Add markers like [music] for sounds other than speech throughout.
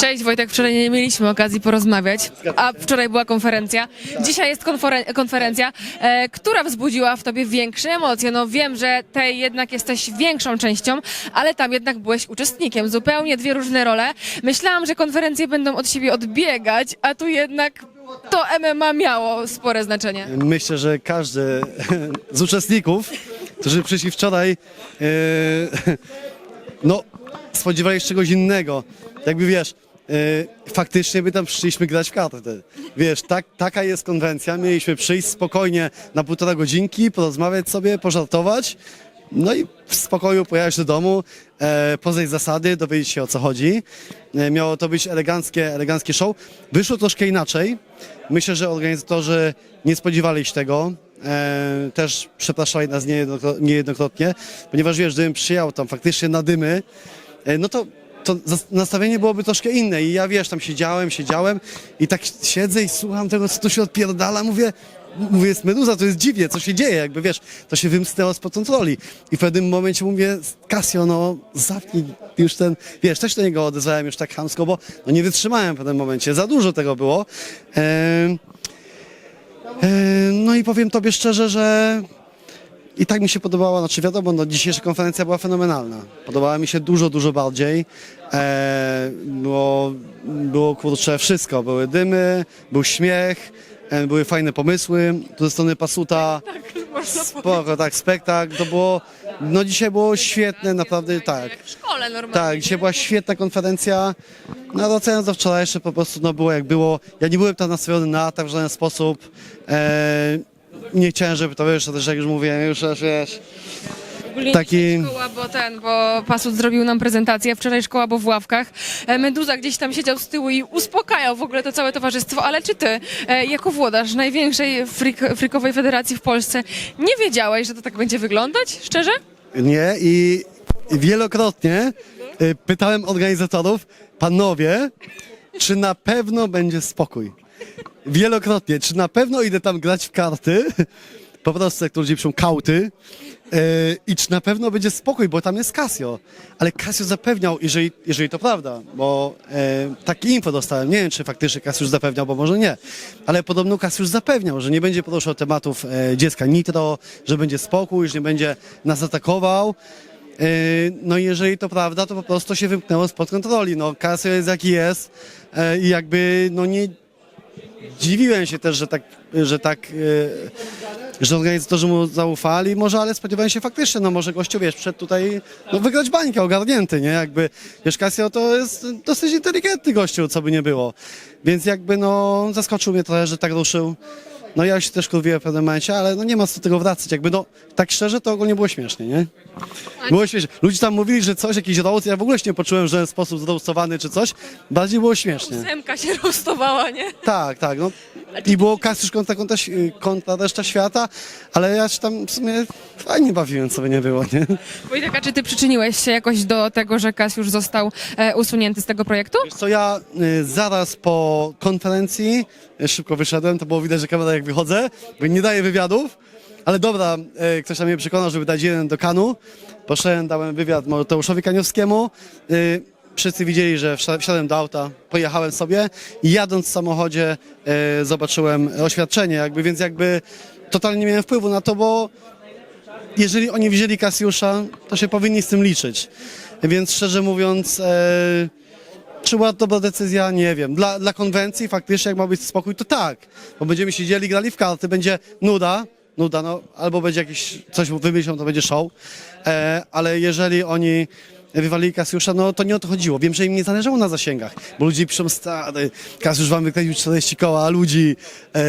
Cześć Wojtek, wczoraj nie mieliśmy okazji porozmawiać, a wczoraj była konferencja. Dzisiaj jest konferen- konferencja, e, która wzbudziła w tobie większe emocje. No wiem, że tej jednak jesteś większą częścią, ale tam jednak byłeś uczestnikiem. Zupełnie dwie różne role. Myślałam, że konferencje będą od siebie odbiegać, a tu jednak to MMA miało spore znaczenie. Myślę, że każdy [laughs] z uczestników, którzy przyszli wczoraj, e, [laughs] no, spodziewali się czegoś innego. Jakby wiesz, e, faktycznie my tam przyszliśmy grać w karty. Wiesz, tak, taka jest konwencja. Mieliśmy przyjść spokojnie na półtora godzinki, porozmawiać sobie, pożartować. No i w spokoju pojechać do domu, e, poznać zasady, dowiedzieć się o co chodzi. E, miało to być eleganckie, eleganckie show. Wyszło troszkę inaczej. Myślę, że organizatorzy nie spodziewali się tego. E, też przepraszali nas niejednokro- niejednokrotnie, ponieważ wiesz, gdybym przyjechał tam faktycznie na dymy, e, no to, to nastawienie byłoby troszkę inne. I ja wiesz, tam siedziałem, siedziałem i tak siedzę i słucham tego, co tu się odpierdala, mówię, mówię, jest meduza, to jest dziwnie, co się dzieje, jakby wiesz, to się wymknęło spod kontroli. I w pewnym momencie mówię, Casio, no zapnij już ten, wiesz, też do niego odezwałem już tak chamsko, bo no, nie wytrzymałem w pewnym momencie, za dużo tego było. No i powiem tobie szczerze, że i tak mi się podobała, znaczy wiadomo, no, dzisiejsza konferencja była fenomenalna. Podobała mi się dużo, dużo bardziej. E, było, było kurczę wszystko. Były dymy, był śmiech, e, były fajne pomysły. Tu ze strony Pasuta [laughs] spoko, tak, spektakl. To było, no dzisiaj było świetne, naprawdę tak. W szkole normalnie. Tak, dzisiaj była świetna konferencja. No wracając do wczorajszej, po prostu no było jak było. Ja nie byłem tam nastawiony na atak w żaden sposób. E, nie chciałem, żeby to wyszło, też jak już mówiłem, już aż wiesz. Ogólnie Taki- dzisiaj szkoła, bo ten, bo Pasut zrobił nam prezentację, wczoraj szkoła, bo w ławkach. E, Meduza gdzieś tam siedział z tyłu i uspokajał w ogóle to całe towarzystwo, ale czy ty, e, jako włodarz największej frik, frikowej federacji w Polsce, nie wiedziałeś, że to tak będzie wyglądać, szczerze? Nie, i wielokrotnie y, pytałem organizatorów, panowie, czy na pewno będzie spokój? Wielokrotnie, czy na pewno idę tam grać w karty, po prostu jak to ludzie piszą kauty, y, i czy na pewno będzie spokój, bo tam jest Casio. Ale Casio zapewniał, jeżeli, jeżeli to prawda, bo y, takie info dostałem, nie wiem, czy faktycznie Casio zapewniał, bo może nie, ale podobno Casio zapewniał, że nie będzie poruszał tematów e, dziecka nitro, że będzie spokój, że nie będzie nas atakował. Yy, No i jeżeli to prawda, to po prostu się wymknęło spod kontroli. No Casio jest jaki jest yy, i jakby no nie dziwiłem się też, że tak, że tak, yy, że organizatorzy mu zaufali, może, ale spodziewałem się faktycznie, no może gościu, wiesz, przed tutaj, no wygrać bańkę, ogarnięty, nie, jakby, wiesz, Casio to jest dosyć inteligentny gościu, co by nie było, więc jakby, no, zaskoczył mnie trochę, że tak ruszył. No ja się też kurwiłem w pewnym momencie, ale no nie ma co tego wracać, jakby, no, tak szczerze, to ogólnie było śmiesznie, nie? Było śmiesznie. Ludzie tam mówili, że coś, jakiś roast, ja w ogóle się nie poczułem, że w sposób zroastowany czy coś, bardziej było śmiesznie. Zemka się rozstawała, nie? Tak, tak, no. I było Kasiusz kontra, kontra, kontra reszta świata, ale ja się tam w sumie fajnie bawiłem, co by nie było, nie? Wojtek, a czy ty przyczyniłeś się jakoś do tego, że Kasiusz został e, usunięty z tego projektu? Wiesz co, ja y, zaraz po konferencji y, szybko wyszedłem, to było widać, że kamera jak wychodzę, bo nie daję wywiadów, ale dobra, y, ktoś tam mnie przekonał, żeby dać jeden do Kanu. Poszedłem, dałem wywiad Mateuszowi Kaniowskiemu. Y, Wszyscy widzieli, że wsi- wsiadłem do auta, pojechałem sobie i jadąc w samochodzie y, zobaczyłem oświadczenie, jakby, więc jakby totalnie nie miałem wpływu na to, bo jeżeli oni wzięli Kasiusza, to się powinni z tym liczyć. Więc szczerze mówiąc, e, czy była dobra decyzja? Nie wiem. Dla, dla konwencji faktycznie, jak ma być spokój, to tak. Bo będziemy siedzieli, grali w karty, będzie nuda, nuda, no, albo będzie jakieś, coś wymyślą, to będzie show. E, ale jeżeli oni wywalili Kasiusza, no to nie o to chodziło. Wiem, że im nie zależało na zasięgach, bo ludzie piszą stary, Kasiusz wam wykręcił 40 koła, a ludzi, e,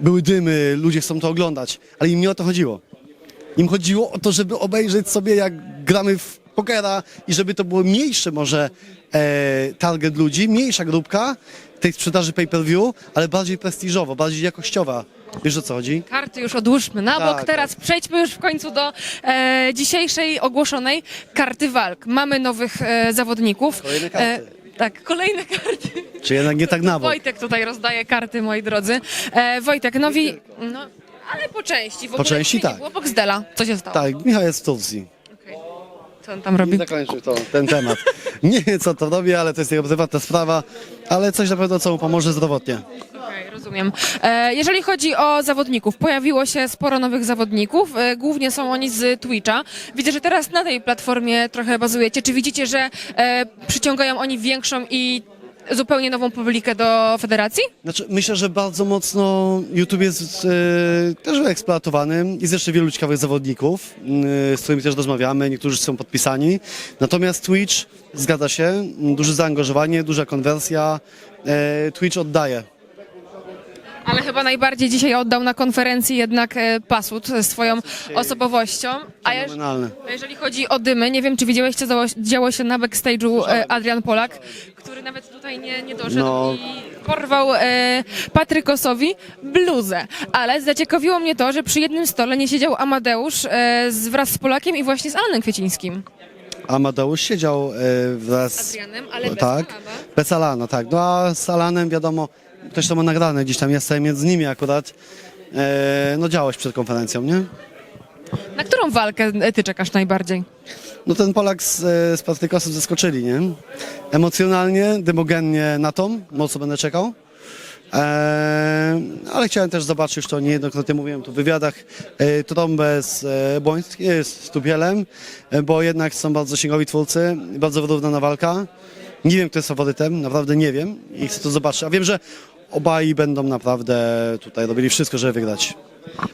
były dymy, ludzie chcą to oglądać, ale im nie o to chodziło. Im chodziło o to, żeby obejrzeć sobie, jak gramy w pokera i żeby to było mniejsze może e, target ludzi, mniejsza grupka tej sprzedaży pay-per-view, ale bardziej prestiżowo, bardziej jakościowa. Wiesz o co chodzi? Karty już odłóżmy na bok. Tak, Teraz przejdźmy już w końcu do e, dzisiejszej ogłoszonej karty walk. Mamy nowych e, zawodników. Kolejne karty. tak, kolejne karty. Czy jednak nie tak na bok? Wojtek tutaj rozdaje karty, moi drodzy. E, Wojtek, nowi... No, ale po części. W ogóle części nie tak. Było Boxdela. Co się stało? Tak, Michał jest w Turcji. Co on tam robi? Zakończył to, ten temat. [laughs] Nie wiem, co to robi, ale to jest jego prywatna sprawa, ale coś na pewno, co mu pomoże zdrowotnie. Okej, rozumiem. E, jeżeli chodzi o zawodników, pojawiło się sporo nowych zawodników, e, głównie są oni z Twitcha. Widzę, że teraz na tej platformie trochę bazujecie. Czy widzicie, że e, przyciągają oni większą i zupełnie nową publikę do federacji? Znaczy, myślę, że bardzo mocno YouTube jest e, też eksploatowany. Jest jeszcze wielu ciekawych zawodników, e, z którymi też rozmawiamy, niektórzy są podpisani. Natomiast Twitch, zgadza się, duże zaangażowanie, duża konwersja. E, Twitch oddaje. Ale chyba najbardziej dzisiaj oddał na konferencji jednak e, Pasut e, swoją osobowością. A jeż- Fenomenalne. a jeżeli chodzi o dymy, nie wiem, czy widziałeś, co działo, działo się na backstage'u e, Adrian Polak, który nawet tutaj nie, nie doszedł No. i porwał e, Patrykosowi bluzę. Ale zaciekawiło mnie to, że przy jednym stole nie siedział Amadeusz e, z, wraz z Polakiem i właśnie z Alanem Kwiecińskim. Amadeusz siedział e, wraz Z Adrianem, ale bez tak, Alana. bez Alana, tak. No a z Alanem wiadomo, ktoś to ma nagrane, gdzieś tam jestem między nimi akurat. E, no działałeś przed konferencją, nie? Na którą walkę ty czekasz najbardziej? No ten Polak z, e, z Patrykosem zaskoczyli, nie? Emocjonalnie, demogennie na tą, mocno będę czekał. E, ale chciałem też zobaczyć, już to niejednokrotnie mówiłem tu w wywiadach, e, trąbę z e, Błońskim, e, z Tubielem, e, bo jednak są bardzo sięgowi twórcy, bardzo wyrównana walka. Nie wiem, kto jest faworytem, naprawdę nie wiem i chcę to zobaczyć. A wiem, że obaj będą naprawdę tutaj robili wszystko, żeby wygrać.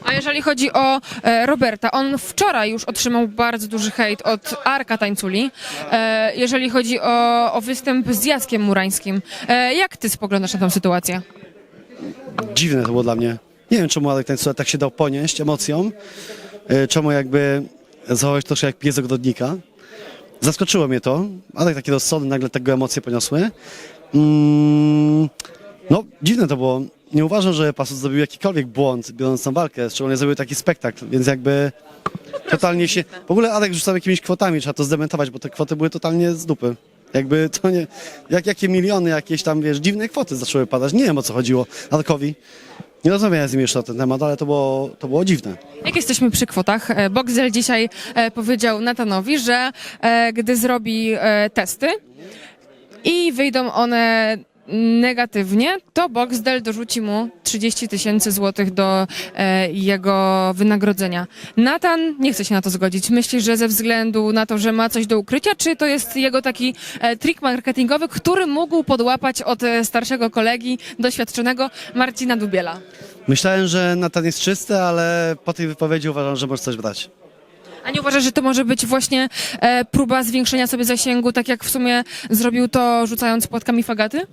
A jeżeli chodzi o e, Roberta, on wczoraj już otrzymał bardzo duży hejt od Arka Tańculi, e, jeżeli chodzi o, o występ z Jackiem Murańskim. E, jak ty spoglądasz na tę sytuację? dziwne to było dla mnie. Nie wiem, czemu Alek Tańcula tak się dał ponieść emocją, e, czemu jakby zachować troszkę jak pies ogrodnika. Zaskoczyło mnie to, ale taki rozsądny, nagle tego emocje poniosły. Mm, no, dziwne to było. Nie uważam, że Pasus zrobił jakikolwiek błąd, biorąc tą walkę, szczególnie zrobił taki spektakl, więc jakby totalnie się... W ogóle Alek rzucał jakimiś kwotami, trzeba to zdementować, bo te kwoty były totalnie z dupy. Jakby to nie... Jak, jakie miliony, jakieś tam, wiesz, dziwne kwoty zaczęły padać. Nie wiem, o co chodziło Alkowi. Nie rozmawiałem z nim jeszcze na ten temat, ale to było, to było dziwne. Jak jesteśmy przy kwotach, e, Boxel dzisiaj e, powiedział Natanowi, że e, gdy zrobi testy i wyjdą one negatywnie, to Boxdel dorzuci mu 30 tysięcy złotych do e, jego wynagrodzenia. Natan nie chce się na to zgodzić. Myśli, że ze względu na to, że ma coś do ukrycia, czy to jest jego taki e, trik marketingowy, który mógł podłapać od e, starszego kolegi, doświadczonego Marcina Dubiela? Myślałem, że Natan jest czysty, ale po tej wypowiedzi uważam, że może coś brać. A nie uważasz, że to może być właśnie e, próba zwiększenia sobie zasięgu, tak jak w sumie zrobił to rzucając płatkami fagaty?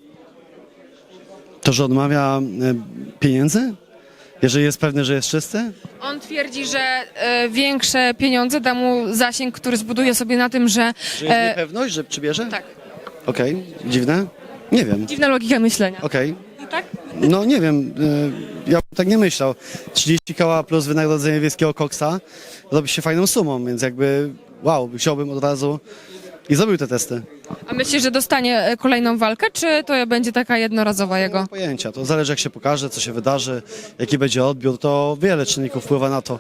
To, że odmawia e, pieniędzy? Jeżeli jest pewny, że jest czysty? On twierdzi, że e, większe pieniądze da mu zasięg, który zbuduje sobie na tym, że... Że jest E, niepewność, że przybierze? tak, Okej, dziwne? Nie wiem. dziwna logika myślenia. Okej. Tak? No nie wiem, y, ja bym tak nie myślał. 30 koła plus wynagrodzenie wiejskiego koksa robi się fajną sumą, więc jakby wow, wziąłbym od razu i zrobił te testy. A myślisz, że dostanie e, kolejną walkę, czy to będzie taka jednorazowa Nie jego? mam pojęcia, to zależy jak się pokaże, co się wydarzy, jaki będzie odbiór, to wiele czynników wpływa na to.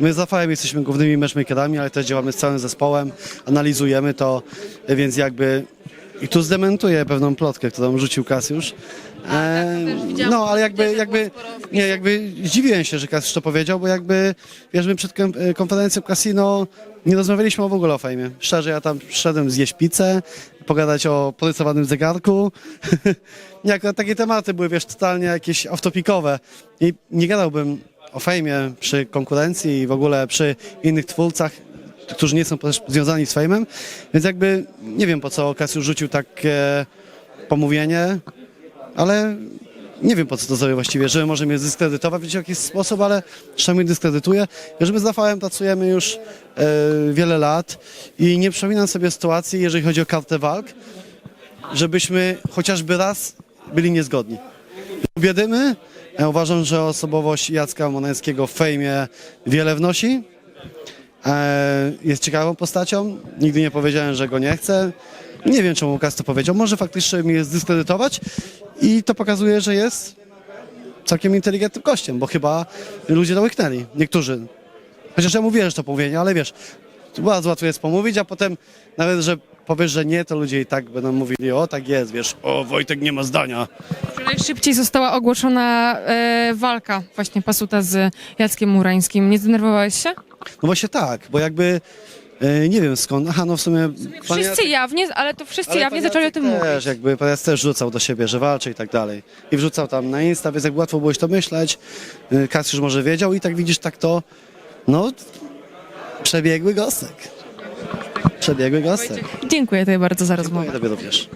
My z Rafałem jesteśmy głównymi matchmakerami, ale też działamy z całym zespołem, analizujemy to, więc jakby i tu zdementuję pewną plotkę, którą rzucił Kasiusz. E, no, ale jakby, jakby, nie, jakby zdziwiłem się, że Kasiusz to powiedział, bo jakby, wiesz, my przed e, konferencją Casino nie rozmawialiśmy w ogóle o fejmie. Szczerze, ja tam przyszedłem zjeść pizzę, pogadać o porysowanym zegarku. [laughs] nie, akurat takie tematy były, wiesz, totalnie jakieś off-topicowe. I nie gadałbym o fejmie przy konkurencji i w ogóle przy innych twórcach, którzy nie są też związani z fejmem, więc jakby nie wiem, po co Kasiusz rzucił takie pomówienie, ale nie wiem po co to zrobię właściwie, że może mnie zdyskredytować w jakiś sposób, ale przynajmniej dyskredytuje. My z Rafałem pracujemy już e, wiele lat i nie przypominam sobie sytuacji, jeżeli chodzi o kartę walk, żebyśmy chociażby raz byli niezgodni. Lubię dymy. Ja uważam, że osobowość Jacka Monańskiego w fejmie wiele wnosi. E, jest ciekawą postacią. Nigdy nie powiedziałem, że go nie chcę. Nie wiem, czemu Łukasz to powiedział. Może faktycznie mnie zdyskredytować i to pokazuje, że jest całkiem inteligentnym gościem, bo chyba ludzie to łyknęli. Niektórzy. Chociaż ja mówię, że to pomówienie, ale wiesz, bardzo łatwo jest pomówić, a potem nawet, że powiesz, że nie, to ludzie i tak będą mówili, o tak jest, wiesz, o Wojtek nie ma zdania. Wczoraj szybciej została ogłoszona e, walka właśnie Pasuta z Jackiem Murańskim. Nie zdenerwowałeś się? No właśnie tak, bo jakby, e, nie wiem skąd, aha, no w sumie... pan Wszyscy jawnie, ale to wszyscy Ale jawnie pan zaczęli o Jacek tym mówić. też, jakby pan Jacek też rzucał do siebie, że walczy i tak dalej. I wrzucał tam na Insta, więc jakby łatwo było się to myśleć. Y, Kasiusz może wiedział i tak widzisz, tak to, no, przebiegły gostek. Przebiegły gostek. Dziękuję Tobie bardzo za rozmowę. Dziękuję tobie również.